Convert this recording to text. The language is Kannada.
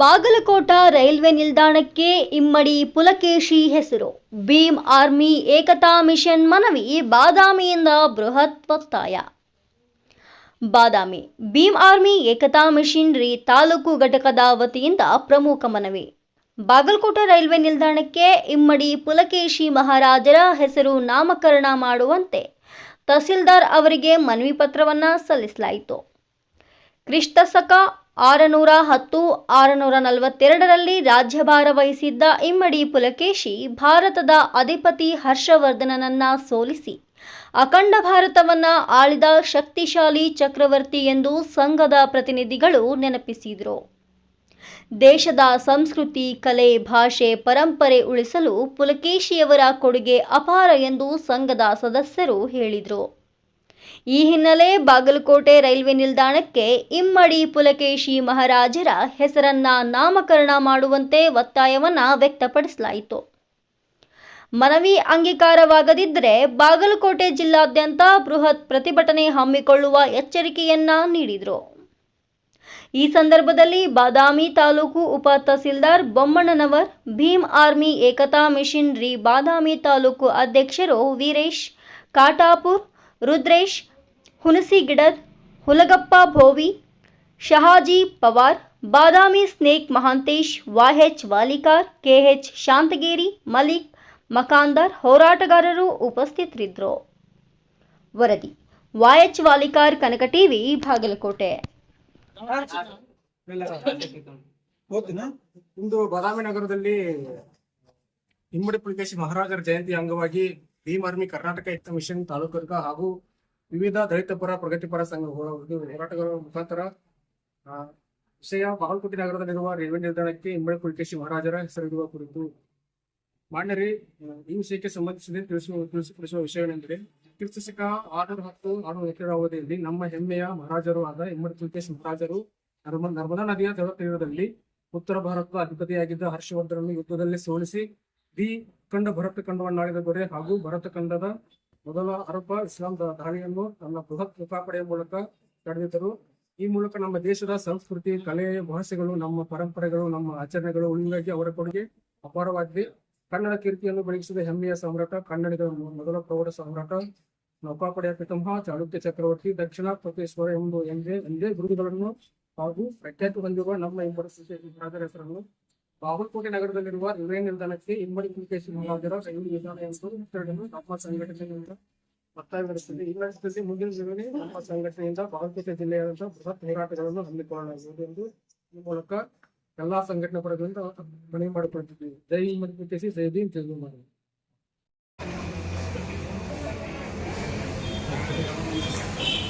ಬಾಗಲಕೋಟ ರೈಲ್ವೆ ನಿಲ್ದಾಣಕ್ಕೆ ಇಮ್ಮಡಿ ಪುಲಕೇಶಿ ಹೆಸರು. ಭೀಮ್ ಆರ್ಮಿ ಏಕತಾ ಮಿಷನ್ ಮನವಿ ಬಾದಾಮಿಯಿಂದ ಬೃಹತ್ ಒತ್ತಾಯ. ಬಾದಾಮಿ, ಭೀಮ್ ಆರ್ಮಿ ಏಕತಾ ಮಿಷನರಿ ತಾಲೂಕು ಘಟಕದ ವತಿಯಿಂದ ಪ್ರಮುಖ ಮನವಿ. ಬಾಗಲಕೋಟೆ ರೈಲ್ವೆ ನಿಲ್ದಾಣಕ್ಕೆ ಇಮ್ಮಡಿ ಪುಲಕೇಶಿ ಮಹಾರಾಜರ ಹೆಸರು ನಾಮಕರಣ ಮಾಡುವಂತೆ ತಹಸೀಲ್ದಾರ್ ಅವರಿಗೆ ಮನವಿ ಪತ್ರವನ್ನು ಸಲ್ಲಿಸಲಾಯಿತು. ಕ್ರಿಸ್ತಶಕ ಆರುನೂರ ಹತ್ತು, ಆರುನೂರ ನಲವತ್ತೆರಡರಲ್ಲಿ ರಾಜ್ಯಭಾರ ವಹಿಸಿದ್ದ ಇಮ್ಮಡಿ ಪುಲಕೇಶಿ ಭಾರತದ ಅಧಿಪತಿ ಹರ್ಷವರ್ಧನನನ್ನ ಸೋಲಿಸಿ. ಅಖಂಡ ಭಾರತವನ್ನ ಆಳಿದ ಶಕ್ತಿಶಾಲಿ ಚಕ್ರವರ್ತಿ ಎಂದು ಸಂಘದ ಪ್ರತಿನಿಧಿಗಳು ನೆನಪಿಸಿದರು. ದೇಶದ ಸಂಸ್ಕೃತಿ, ಕಲೆ, ಭಾಷೆ, ಪರಂಪರೆ ಉಳಿಸಲು ಪುಲಕೇಶಿಯವರ ಕೊಡುಗೆ ಅಪಾರ ಎಂದು ಸಂಘದ ಸದಸ್ಯರು ಹೇಳಿದರು. ಈ ಹಿನ್ನೆಲೆ ಬಾಗಲಕೋಟೆ ರೈಲ್ವೆ ನಿಲ್ದಾಣಕ್ಕೆ ಇಮ್ಮಡಿ ಪುಲಕೇಶಿ ಮಹಾರಾಜರ ಹೆಸರನ್ನ ನಾಮಕರಣ ಮಾಡುವಂತೆ ಒತ್ತಾಯವನ್ನ ವ್ಯಕ್ತಪಡಿಸಲಾಯಿತು. ಮನವಿ ಅಂಗೀಕಾರವಾಗದಿದ್ದರೆ ಬಾಗಲಕೋಟೆ ಜಿಲ್ಲಾದ್ಯಂತ ಬೃಹತ್ ಪ್ರತಿಭಟನೆ ಹಮ್ಮಿಕೊಳ್ಳುವ ಎಚ್ಚರಿಕೆಯನ್ನ ನೀಡಿದರು. ಈ ಸಂದರ್ಭದಲ್ಲಿ ಬಾದಾಮಿ ತಾಲೂಕು ಉಪ ತಹಸೀಲ್ದಾರ್ ಬೊಮ್ಮಣ್ಣನವರ್, ಭೀಮ್ ಆರ್ಮಿ ಏಕತಾ ಮಿಷನ್ರಿ ಬಾದಾಮಿ ತಾಲೂಕು ಅಧ್ಯಕ್ಷರು Veeresh, Katapur Rudresh Hunasigidad Hulagappa Bhovi, Shahaji Pawar, Badami snake Mahantesh, Y H Walikar, K H Shantagiri Malik, Makandar ಹೋರಾಟಗಾರರು ಉಪಸ್ಥಿತರಿದ್ದರು. ವರದಿ Y H Walikar, Kanaka TV, Bagalkote. ಇಂದು ಬಾದಾಮಿ ನಗರದಲ್ಲಿ ಇಮ್ಮಡಿ ಪುಲಿಕೇಶಿ ಮಹಾರಾಜರ ಜಯಂತಿ ಅಂಗವಾಗಿ ಭೀಮ್ ಆರ್ಮಿ ಕರ್ನಾಟಕ ಯುಕ್ತ ಮಿಷನ್ ತಾಲೂಕು ಘಟಕ ಹಾಗೂ ವಿವಿಧ ದಲಿತ ಪರ ಪ್ರಗತಿಪರ ಸಂಘ ಹೋರಾಟಗಾರರ ಮುಖಾಂತರ ವಿಷಯ ಬಾಗಲಕೋಟೆ ನಗರದಲ್ಲಿರುವ ರೈಲ್ವೆ ನಿಲ್ದಾಣಕ್ಕೆ ಇಮ್ಮಡಿ ಪುಲಿಕೇಶಿ ಮಹಾರಾಜರ ಹೆಸರಿಡುವ ಕುರಿತು ಮಾನ್ಯರೇ ಈ ವಿಷಯಕ್ಕೆ ಸಂಬಂಧಿಸಿದ ತಿಳಿಸುವ ತಿಳಿಸಿಪಡಿಸುವ ವಿಷಯವೇನೆಂದರೆ ಕ್ರಿಸ್ತಶಕ ಆರುನೂರ ಹತ್ತು ಆರು ಎಕರೆ ಅವಧಿಯಲ್ಲಿ ನಮ್ಮ ಹೆಮ್ಮೆಯ ಮಹಾರಾಜರು ಆದ ಇಮ್ಮಡಿ ಪುಲಿಕೇಶಿ ಮಹಾರಾಜರು ನರ್ಮ, ನರ್ಮದಾ ನದಿಯ ತೀರದಲ್ಲಿ ಉತ್ತರ ಭಾರತದ ಅಧಿಪತಿಯಾಗಿದ್ದ ಹರ್ಷವರ್ಧನನ್ನು ಯುದ್ಧದಲ್ಲಿ ಸೋಲಿಸಿ ದಿ ಕಂಡ ಭರತ ಖಂಡವನ್ನಾಳಿದ ದೊರೆ ಹಾಗೂ ಭರತ ಖಂಡದ ಮೊದಲ ಅರಬ್ಬ ಇಸ್ಲಾಂ ದಾಳಿಯನ್ನು ತನ್ನ ಬೃಹತ್ ನೌಕಾಪಡೆಯ ಮೂಲಕ ತಡೆದಿದ್ದರು ಈ ಮೂಲಕ ನಮ್ಮ ದೇಶದ ಸಂಸ್ಕೃತಿ, ಕಲೆ, ಭಾಷೆಗಳು, ನಮ್ಮ ಪರಂಪರೆಗಳು, ನಮ್ಮ ಆಚರಣೆಗಳು ಉಳಿಗಾಗಿ ಅವರ ಕೊಡುಗೆ ಅಪಾರವಾಗಿದೆ. ಕನ್ನಡ ಕೀರ್ತಿಯನ್ನು ಬೆಳಗಿಸಿದ ಹೆಮ್ಮೆಯ ಸಮ್ರಾಟ, ಕನ್ನಡಿಗರ ಮೊದಲ ಪ್ರೌಢ ಸಮ್ರಾಟ ನೌಕಾಪಡೆಯ ಪಿತಾಮಹ ಚಾಳುಕ್ಯ ಚಕ್ರವರ್ತಿ, ದಕ್ಷಿಣ ಪ್ರತೇಶ್ವರ ಎಂಬ ಎಂದೇ ಎಂದೇ ಗುರುಗಳನ್ನು ಹಾಗೂ ಪ್ರಖ್ಯಾತಿ ಹೊಂದಿರುವ ನಮ್ಮ ಇಬ್ಬರು ಮಹಾರಾಜರ ಹೆಸರನ್ನು ಬಾಗಲಕೋಟೆ ನಗರದಲ್ಲಿರುವ ರೈಲ್ವೆ ನಿಲ್ದಾಣಕ್ಕೆ ಇಮ್ಮಡಿ ಮೂಲವಾಗಿರೋ ರೈಲು ನಿಲ್ದಾಣ ಎಂಬುದು ನಮ್ಮ ಸಂಘಟನೆಯಿಂದ ಒತ್ತಾಯಗೊಳಿಸಿದೆ ಈ ರಾಜ್ಯದಲ್ಲಿ ಮುಂದಿನ ದಿನವೇ ನಮ್ಮ ಸಂಘಟನೆಯಿಂದ ಬಾಗಲಕೋಟೆ ಜಿಲ್ಲೆಯಾದಂತಹ ಬೃಹತ್ ಹೋರಾಟಗಳನ್ನು ಹಮ್ಮಿಕೊಳ್ಳಲಾಗುವುದು ಎಂದು ಈ ಮೂಲಕ ಎಲ್ಲಾ ಸಂಘಟನೆ ಪಡೆಗಳಿಂದ ಮನವಿ ಮಾಡಿಕೊಳ್ತಿದ್ದೀವಿ ಜೈ ಇಮ್ಮಡಿ ಕುಂಕೇಶಿ ಜೈ ತೆಲುಗು ಮಾಡಿ Thank you.